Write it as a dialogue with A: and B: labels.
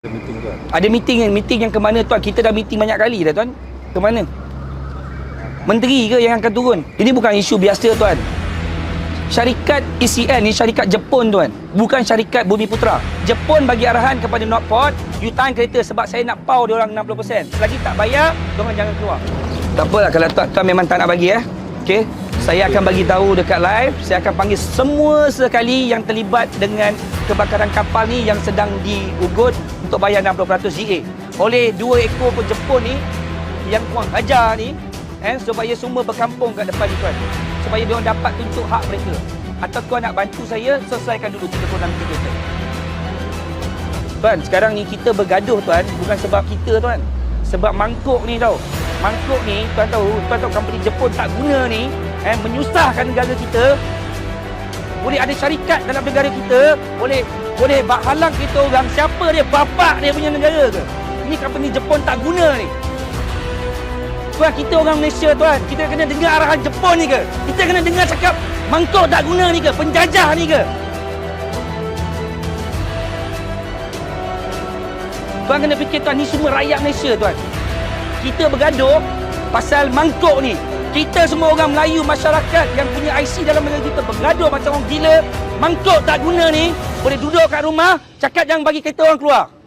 A: Ada meeting tuan.
B: Ada meeting kan? Meeting yang ke mana tuan? Kita dah meeting banyak kali dah tuan. Ke mana? Menteri ke yang akan turun? Ini bukan isu biasa tuan. Syarikat ECN ni syarikat Jepun tuan. Bukan syarikat Bumi Putra. Jepun bagi arahan kepada Northport, you tahan kereta sebab saya nak pau dia orang 60%. Selagi tak bayar, diorang jangan keluar. Tak apalah kalau tuan, tuan memang tak nak bagi eh. Okey. Saya akan bagi tahu dekat live, saya akan panggil semua sekali yang terlibat dengan kebakaran kapal ni yang sedang diugut untuk bayar 60% GA. Oleh dua ekor pun Jepun ni yang kurang ajar ni eh, supaya semua berkampung kat depan ni tuan. Supaya dia dapat tuntut hak mereka. Atau tuan nak bantu saya, selesaikan dulu 36 kita. Tuan, sekarang ni kita bergaduh tuan, bukan sebab kita tuan. Sebab mangkuk ni tau. Mangkuk ni, tuan tahu, tuan tahu company Jepun tak guna ni, eh, menyusahkan negara kita. Boleh ada syarikat dalam negara kita, boleh boleh halang kita orang siapa dia bapak dia punya negara ke. Ini company Jepun tak guna ni. Tuan, kita orang Malaysia tuan, kita kena dengar arahan Jepun ni ke? Kita kena dengar cakap mangkuk tak guna ni ke? Penjajah ni ke? Tuan kena fikir tuan, ni semua rakyat Malaysia tuan. Kita bergaduh pasal mangkuk ni. Kita semua orang Melayu masyarakat yang punya IC dalam negara kita bergaduh macam orang gila. Mangkuk tak guna ni, boleh duduk kat rumah, cakap jangan bagi kita orang keluar.